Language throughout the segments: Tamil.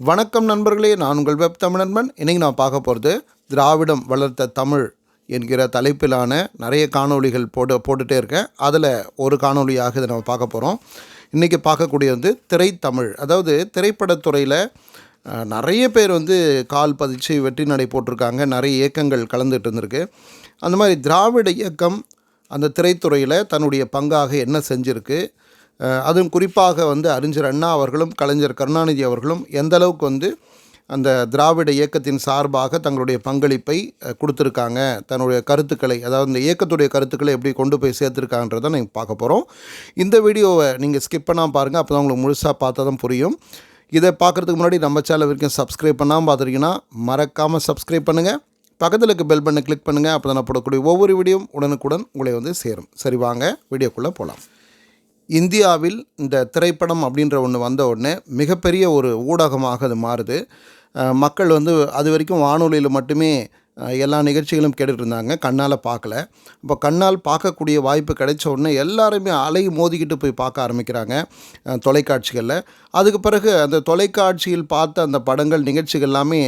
வணக்கம் நண்பர்களே நான் உங்கள் வெப் தமிழ் நண்பன் இன்றைக்கி நான் பார்க்க போகிறது திராவிடம் வளர்த்த தமிழ் என்கிற தலைப்பிலான நிறைய காணொளிகள் போட்டு போட்டுகிட்டே இருக்கேன். அதில் ஒரு காணொளியாக இதை நம்ம பார்க்க போகிறோம் இன்றைக்கி பார்க்கக்கூடியது வந்து திரைத்தமிழ். அதாவது திரைப்படத்துறையில் நிறைய பேர் வந்து கால் பதிச்சு வெற்றி நடை போட்டிருக்காங்க. நிறைய இயக்கங்கள் கலந்துட்டு இருந்திருக்கு. அந்த மாதிரி திராவிட இயக்கம் அந்த திரைத்துறையில் தன்னுடைய பங்காக என்ன செஞ்சுருக்கு? அதுவும் குறிப்பாக வந்து அறிஞர் அண்ணா அவர்களும் கலைஞர் கருணாநிதி அவர்களும் எந்த அளவுக்கு வந்து அந்த திராவிட இயக்கத்தின் சார்பாக தங்களுடைய பங்களிப்பை கொடுத்துருக்காங்க தன்னுடைய கருத்துக்களை அதாவது இந்த இயக்கத்துடைய கருத்துக்களை எப்படி கொண்டு போய் சேர்த்துருக்கான்றதை நீங்கள் பார்க்க போகிறோம் இந்த வீடியோவை நீங்கள் ஸ்கிப் பண்ணால் பாருங்கள் அப்போ தான் உங்களுக்கு முழுசாக பார்த்தா தான் புரியும். இதை பார்க்குறதுக்கு முன்னாடி நம்ம சேனல் வரைக்கும் சப்ஸ்கிரைப் பண்ணாமல் பார்த்துருக்கீங்கன்னா மறக்காமல் சப்ஸ்கிரைப் பண்ணுங்கள் பக்கத்தில் இருக்க பெல் பண்ணை கிளிக் பண்ணுங்கள் அப்போ தான் நான் போடக்கூடிய ஒவ்வொரு வீடியோவும் உடனுக்குடன் உங்களை வந்து சேரும். சரி வாங்க வீடியோக்குள்ளே போகலாம் இந்தியாவில் இந்த திரைப்படம் அப்படின்ற ஒன்று வந்த உடனே மிகப்பெரிய ஒரு ஊடகமாக அது மாறுது. மக்கள் வந்து அது வரைக்கும் வானொலியில் மட்டுமே எல்லா நிகழ்ச்சிகளும் கேட்டுட்டு இருந்தாங்க கண்ணால் பார்க்கல இப்போ கண்ணால் பார்க்கக்கூடிய வாய்ப்பு கிடைச்ச உடனே எல்லாருமே அலை மோதிக்கிட்டு போய் பார்க்க ஆரம்பிக்கிறாங்க தொலைக்காட்சிகளில். அதுக்கு பிறகு அந்த தொலைக்காட்சியில் பார்த்த அந்த படங்கள் நிகழ்ச்சிகள் எல்லாமே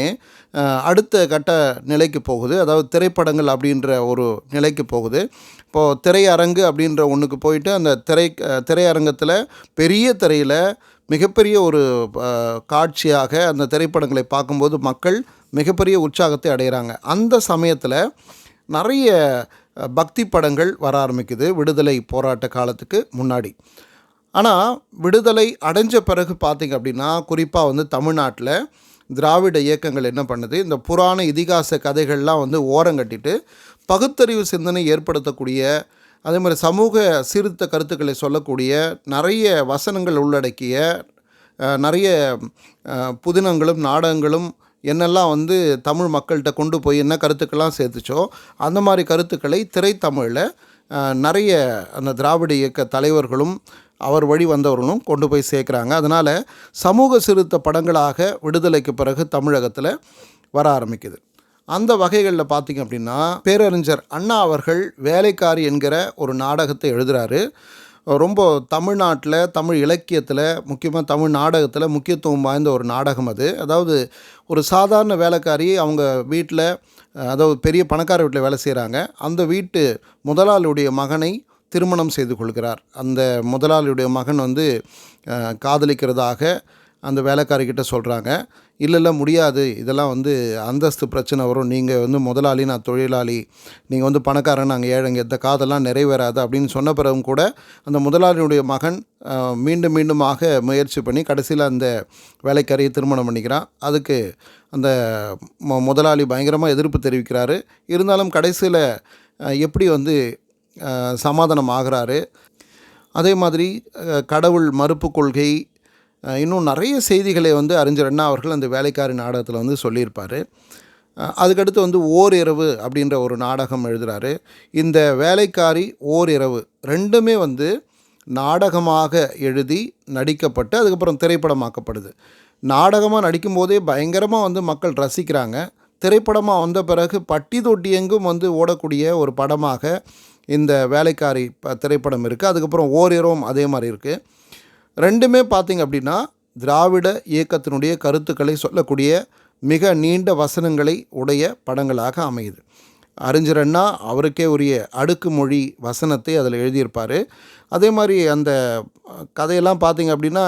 அடுத்த கட்ட நிலைக்கு போகுது. அதாவது திரைப்படங்கள் அப்படின்ற ஒரு நிலைக்கு போகுது. இப்போது திரையரங்கு அப்படின்ற ஒன்றுக்கு போயிட்டு அந்த திரை திரையரங்கத்தில் பெரிய திரையில் மிகப்பெரிய ஒரு காட்சியாக அந்த திரைப்படங்களை பார்க்கும்போது மக்கள் மிகப்பெரிய உற்சாகத்தை அடைகிறாங்க. அந்த சமயத்தில் நிறைய பக்தி படங்கள் வர ஆரம்பிக்குது. விடுதலை போராட்ட காலத்துக்கு முன்னாடி. ஆனால் விடுதலை அடைஞ்ச பிறகு பார்த்திங்க அப்படின்னா குறிப்பாக வந்து தமிழ்நாட்டில் திராவிட இயக்கங்கள் என்ன பண்ணுது? இந்த புராண இதிகாச கதைகள்லாம் வந்து ஓரங்கட்டிட்டு பகுத்தறிவு சிந்தனை ஏற்படுத்தக்கூடிய அதே மாதிரி சமூக சீர்திருத்த கருத்துக்களை சொல்லக்கூடிய நிறைய வசனங்கள் உள்ளடக்கிய நிறைய புதினங்களும் நாடகங்களும் என்னெல்லாம் வந்து தமிழ் மக்கள்கிட்ட கொண்டு போய் என்ன கருத்துக்கள்லாம் சேர்த்துச்சோ அந்த மாதிரி கருத்துக்களை திரைத்தமிழில் நிறைய அந்த திராவிட இயக்க தலைவர்களும் அவர் வழி வந்தவர்களும் கொண்டு போய் சேர்க்குறாங்க. அதனால் சமூக சிறுத்த படங்களாக விடுதலைக்கு பிறகு தமிழகத்தில் வர ஆரம்பிக்குது. அந்த வகைகளில் பார்த்திங்க அப்படின்னா பேரறிஞர் அண்ணா அவர்கள் வேலைக்காரி என்கிற ஒரு நாடகத்தை எழுதுகிறாரு ரொம்ப தமிழ்நாட்டில் தமிழ் இலக்கியத்தில் முக்கியமாக தமிழ் நாடகத்தில் முக்கியத்துவம் வாய்ந்த ஒரு நாடகம் அது. அதாவது ஒரு சாதாரண வேலைக்காரி அவங்க வீட்டில் அதாவது பெரிய பணக்கார வீட்டில் வேலை செய்கிறாங்க அந்த வீட்டு முதலாளியுடைய மகனை திருமணம் செய்து கொள்கிறார். அந்த முதலாளியுடைய மகன் வந்து காதலிக்கிறதாக அந்த வேலைக்காரிக்கிட்ட சொல்கிறாங்க இல்லை இல்லை முடியாது. இதெல்லாம் வந்து அந்தஸ்து பிரச்சனை வரும். நீங்கள் வந்து முதலாளி நான் தொழிலாளி. நீங்கள் வந்து பணக்காரன் நாங்கள் ஏழைங்க இந்த காதெல்லாம் நிறைவேறாது. அப்படின்னு சொன்ன பிறகும் கூட அந்த முதலாளியுடைய மகன் மீண்டும் மீண்டுமாக முயற்சி பண்ணி கடைசியில் அந்த வேலைக்காரியை திருமணம் பண்ணிக்கிறான். அதுக்கு அந்த முதலாளி பயங்கரமாக எதிர்ப்பு தெரிவிக்கிறாரு. இருந்தாலும் கடைசியில் எப்படி வந்து சமாதானம் ஆகிறாரு. அதே மாதிரி கடவுள் மறுப்பு கொள்கை இன்னும் நிறைய செய்திகளை வந்து அறிஞர் அண்ணா அவர்கள் அந்த வேலைக்காரி நாடகத்தில் வந்து சொல்லியிருப்பார். அதுக்கடுத்து வந்து ஓர் இரவு அப்படின்ற ஒரு நாடகம் எழுதுகிறாரு இந்த வேலைக்காரி ஓர் இரவு ரெண்டுமே வந்து நாடகமாக எழுதி நடிக்கப்பட்டு அதுக்கப்புறம் திரைப்படமாக்கப்படுது. நாடகமாக நடிக்கும்போதே பயங்கரமாக வந்து மக்கள் ரசிக்கிறாங்க. திரைப்படமாக வந்த பிறகு பட்டி தொட்டி எங்கும் வந்து ஓடக்கூடிய ஒரு படமாக இந்த வேலைக்காரி திரைப்படம் இருக்குது அதுக்கப்புறம் ஓரிரம் அதே மாதிரி இருக்குது ரெண்டுமே பார்த்திங்க அப்படின்னா திராவிட இயக்கத்தினுடைய கருத்துக்களை சொல்லக்கூடிய மிக நீண்ட வசனங்களை உடைய படங்களாக அமையுது. அறிஞர் அண்ணா அவருக்கே உரிய அடுக்குமொழி வசனத்தை அதில் எழுதியிருப்பார். அதே மாதிரி அந்த கதையெல்லாம் பார்த்திங்க அப்படின்னா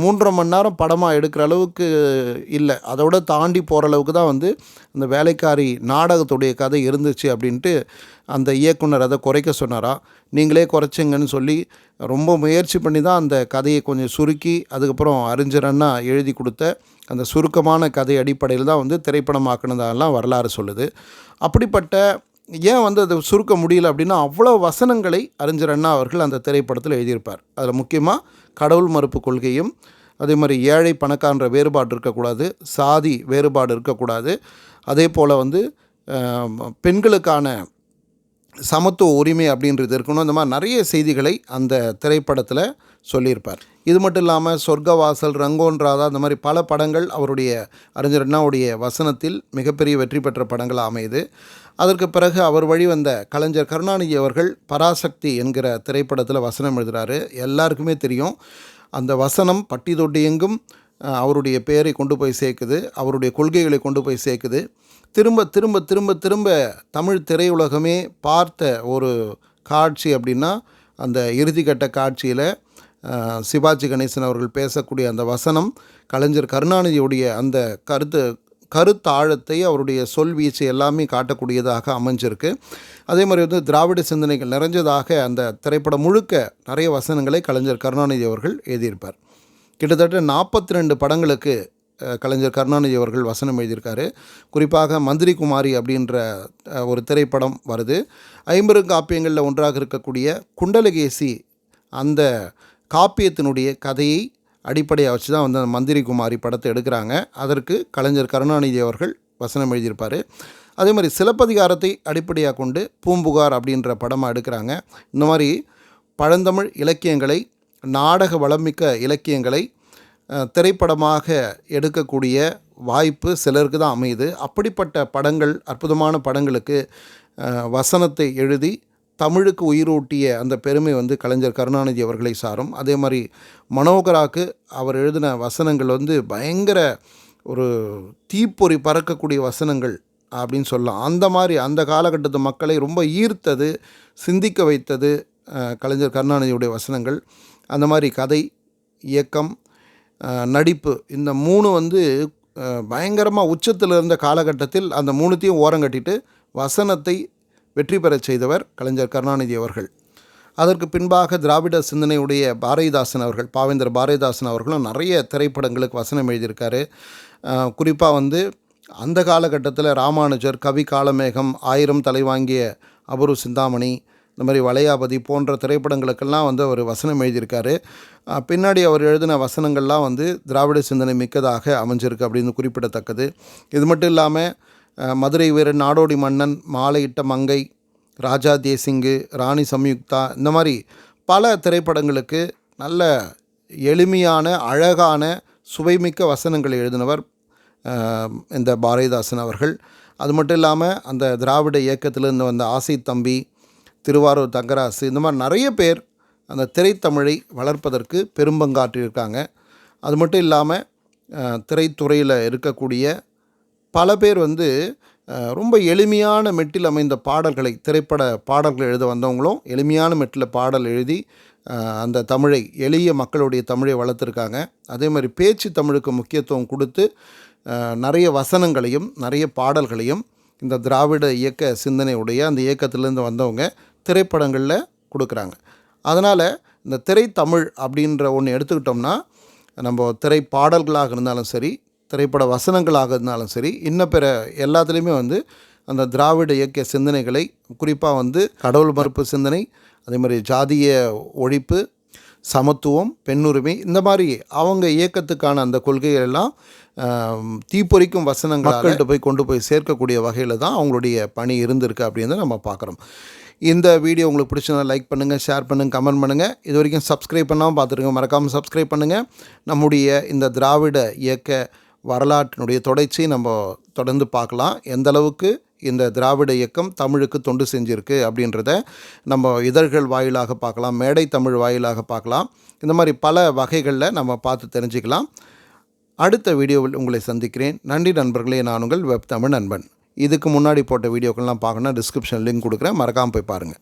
மூன்றரை மணி நேரம் படமாக எடுக்கிற அளவுக்கு இல்லை. அதோட தாண்டி போகிற அளவுக்கு தான் வந்து அந்த வேலைக்காரி நாடகத்துடைய கதை இருந்துச்சு அப்படின்ட்டு அந்த இயக்குனர் அதை குறைக்க சொன்னாரா? நீங்களே குறைச்சிங்கன்னு சொல்லி ரொம்ப முயற்சி பண்ணி தான் அந்த கதையை கொஞ்சம் சுருக்கி அதுக்கப்புறம் அறிஞரன்னா எழுதி கொடுத்த அந்த சுருக்கமான கதை அடிப்படையில் தான் வந்து திரைப்படமாக்குனதெல்லாம் வரலாறு சொல்லுது. அப்படிப்பட்ட ஏன் வந்து அதை சுருக்க முடியல அப்படின்னா அவ்வளோ வசனங்களை அறிஞர் அண்ணா அவர்கள் அந்த திரைப்படத்தில் எழுதியிருப்பார். அதில் முக்கியமாக கடவுள் மறுப்பு கொள்கையும் அதே மாதிரி ஏழை பணக்காரன்ற வேறுபாடு இருக்கக்கூடாது சாதி வேறுபாடு இருக்கக்கூடாது அதே போல் வந்து பெண்களுக்கான சமத்துவ உரிமை அப்படின்றது இருக்கணும். இந்த மாதிரி நிறைய செய்திகளை அந்த திரைப்படத்தில் சொல்லியிருப்பார். இது மட்டும் இல்லாமல் சொர்க்கவாசல் ரங்கோன் ராதா இந்த மாதிரி பல படங்கள் அவருடைய அறிஞர் அண்ணாவுடைய வசனத்தில் மிகப்பெரிய வெற்றி பெற்ற படங்கள் அமையுது. அதற்கு பிறகு அவர் வழி வந்த கலைஞர் கருணாநிதி அவர்கள் பராசக்தி என்கிற திரைப்படத்தில் வசனம் எழுதுகிறாரு எல்லாருக்குமே தெரியும். அந்த வசனம் பட்டி தொட்டி எங்கும் அவருடைய பெயரை கொண்டு போய் சேர்க்குது அவருடைய கொள்கைகளை கொண்டு போய் சேர்க்குது. திரும்ப திரும்ப திரும்ப திரும்ப தமிழ் திரையுலகமே பார்த்த ஒரு காட்சி அப்படின்னா அந்த இறுதிக்கட்ட காட்சியில் சிவாஜி கணேசன் அவர்கள் பேசக்கூடிய அந்த வசனம் கலைஞர் கருணாநிதியுடைய அந்த கருத்து கருத்தாழத்தை அவருடைய சொல் வீச்சு எல்லாமே காட்டக்கூடியதாக அமைஞ்சிருக்கு. அதே மாதிரி வந்து திராவிட சிந்தனைகள் நிறைஞ்சதாக அந்த திரைப்படம் முழுக்க நிறைய வசனங்களை கலைஞர் கருணாநிதி அவர்கள் எழுதியிருப்பார். கிட்டத்தட்ட நாற்பத்தி ரெண்டு படங்களுக்கு கலைஞர் கருணாநிதி அவர்கள் வசனம் எழுதியிருக்காரு. குறிப்பாக மந்திரி குமாரி அப்படின்ற ஒரு திரைப்படம் வருது. ஐம்பெரும் காப்பியங்களில் ஒன்றாக இருக்கக்கூடிய குண்டலகேசி அந்த காப்பியத்தினுடைய கதையை அடிப்படையாக வச்சு தான் வந்து அந்த மந்திரி குமாரி படத்தை எடுக்கிறாங்க. அதற்கு கலைஞர் கருணாநிதி அவர்கள் வசனம் எழுதியிருப்பார். அதே மாதிரி சிலப்பதிகாரத்தை அடிப்படையாக கொண்டு பூம்புகார் அப்படின்ற படமாக எடுக்கிறாங்க. இந்த மாதிரி பழந்தமிழ் இலக்கியங்களை நாடக வளமிக்க இலக்கியங்களை திரைப்படமாக எடுக்கக்கூடிய வாய்ப்பு சிலருக்கு தான் அமையுது. அப்படிப்பட்ட படங்கள் அற்புதமான படங்களுக்கு வசனத்தை எழுதி தமிழுக்கு உயிரூட்டிய அந்த பெருமை வந்து கலைஞர் கருணாநிதி அவர்களை சாரும். அதே மாதிரி மனோகராக்கு அவர் எழுதின வசனங்கள் வந்து பயங்கர ஒரு தீப்பொறி பறக்கக்கூடிய வசனங்கள் அப்படின்னு சொல்லலாம். அந்த மாதிரி அந்த காலகட்டத்து மக்களை ரொம்ப ஈர்த்தது சிந்திக்க வைத்தது கலைஞர் கருணாநிதியுடைய வசனங்கள். அந்த மாதிரி கதை இயக்கம் நடிப்பு இந்த மூணு வந்து பயங்கரமாக உச்சத்தில் இருந்த காலகட்டத்தில் அந்த மூணுத்தையும் ஓரங்கட்டிட்டு வசனத்தை வெற்றி பெறச் செய்தவர் கலைஞர் கருணாநிதி அவர்கள். அதற்கு பின்பாக திராவிட சிந்தனையுடைய பாரதிதாசன் அவர்கள் பாவேந்தர் பாரதிதாசன் அவர்களும் நிறைய திரைப்படங்களுக்கு வசனம் எழுதியிருக்காரு. குறிப்பாக வந்து அந்த காலகட்டத்தில் ராமானுஜர் கவி காலமேகம் ஆயிரம் தலை வாங்கிய அபுரு சிந்தாமணி இந்த மாதிரி வளையாபதி போன்ற திரைப்படங்களுக்கெல்லாம் வந்து அவர் வசனம் எழுதியிருக்காரு. பின்னாடி அவர் எழுதின வசனங்கள்லாம் வந்து திராவிட சிந்தனை மிக்கதாக அமைஞ்சிருக்கு அப்படின்னு குறிப்பிடத்தக்கது. இது மட்டும் இல்லாமல் மதுரை வீரன் நாடோடி மன்னன் மாலையிட்ட மங்கை ராஜா தேசிங்கு ராணி சம்யுக்தா இந்த மாதிரி பல திரைப்படங்களுக்கு நல்ல எளிமையான அழகான சுவைமிக்க வசனங்களை எழுதினவர் இந்த பாரதிதாசன் அவர்கள். அது மட்டும் இல்லாமல் அந்த திராவிட இயக்கத்திலிருந்து வந்த ஆசை தம்பி திருவாரூர் தங்கராசு இந்த மாதிரி நிறைய பேர் அந்த திரைத்தமிழை வளர்ப்பதற்கு பெரும்பங்காற்றியிருக்காங்க. அது மட்டும் இல்லாமல் திரைத்துறையில் இருக்கக்கூடிய பல பேர் வந்து ரொம்ப எளிமையான மெட்டில் அமைந்த பாடல்களை திரைப்பட பாடல்கள் எழுத வந்தவங்களும் எளிமையான மெட்டில் பாடல் எழுதி அந்த தமிழை எளிய மக்களுடைய தமிழை வளர்த்துருக்காங்க. அதே மாதிரி பேச்சு தமிழுக்கு முக்கியத்துவம் கொடுத்து நிறைய வசனங்களையும் நிறைய பாடல்களையும் இந்த திராவிட இயக்க சிந்தனையுடைய அந்த இயக்கத்திலேருந்து வந்தவங்க திரைப்படங்களில் கொடுக்குறாங்க. அதனால் இந்த திரைத்தமிழ் அப்படின்ற ஒன்று எடுத்துக்கிட்டோம்னா நம்ம திரைப்பாடல்களாக இருந்தாலும் சரி திரைப்பட வசனங்களாக இருந்தாலும் சரி இன்னும் பிற எல்லாத்துலேயுமே வந்து அந்த திராவிட இயக்கிய சிந்தனைகளை குறிப்பாக வந்து கடவுள் மறுப்பு சிந்தனை அதே மாதிரி ஜாதிய ஒழிப்பு சமத்துவம் பெண்ணுரிமை இந்த மாதிரி அவங்க இயக்கத்துக்கான அந்த கொள்கைகள் எல்லாம் தீப்பொறிக்கும் வசனங்கள் மக்கள்கிட்ட போய் கொண்டு போய் சேர்க்கக்கூடிய வகையில் தான் அவங்களுடைய பணி இருந்திருக்கு அப்படின்னு நம்ம பார்க்குறோம். இந்த வீடியோ உங்களுக்கு பிடிச்சதா லைக் பண்ணுங்கள் ஷேர் பண்ணுங்கள் கமெண்ட் பண்ணுங்கள் இது வரைக்கும் சப்ஸ்கிரைப் பண்ணாமல் பார்த்துருங்க மறக்காமல் சப்ஸ்கிரைப் பண்ணுங்கள் நம்முடைய இந்த திராவிட இயக்க வரலாற்றினுடைய தொடர்ச்சி நம்ம தொடர்ந்து பார்க்கலாம். எந்த அளவுக்கு இந்த திராவிட இயக்கம் தமிழுக்கு தொண்டு செஞ்சுருக்கு அப்படின்றத நம்ம இதழ்கள் வாயிலாக பார்க்கலாம் மேடை தமிழ் வாயிலாக பார்க்கலாம். இந்த மாதிரி பல வகைகளில் நம்ம பார்த்து தெரிஞ்சுக்கலாம். அடுத்த வீடியோவில் உங்களை சந்திக்கிறேன். நன்றி நண்பர்களே நான் உங்கள் வெப் தமிழ் நண்பன். இதுக்கு முன்னாடி போட்ட வீடியோக்கள்லாம் பார்க்கணுன்னா டிஸ்கிரிப்ஷன் லிங்க் கொடுக்குறேன். மறக்காமல் போய் பாருங்கள்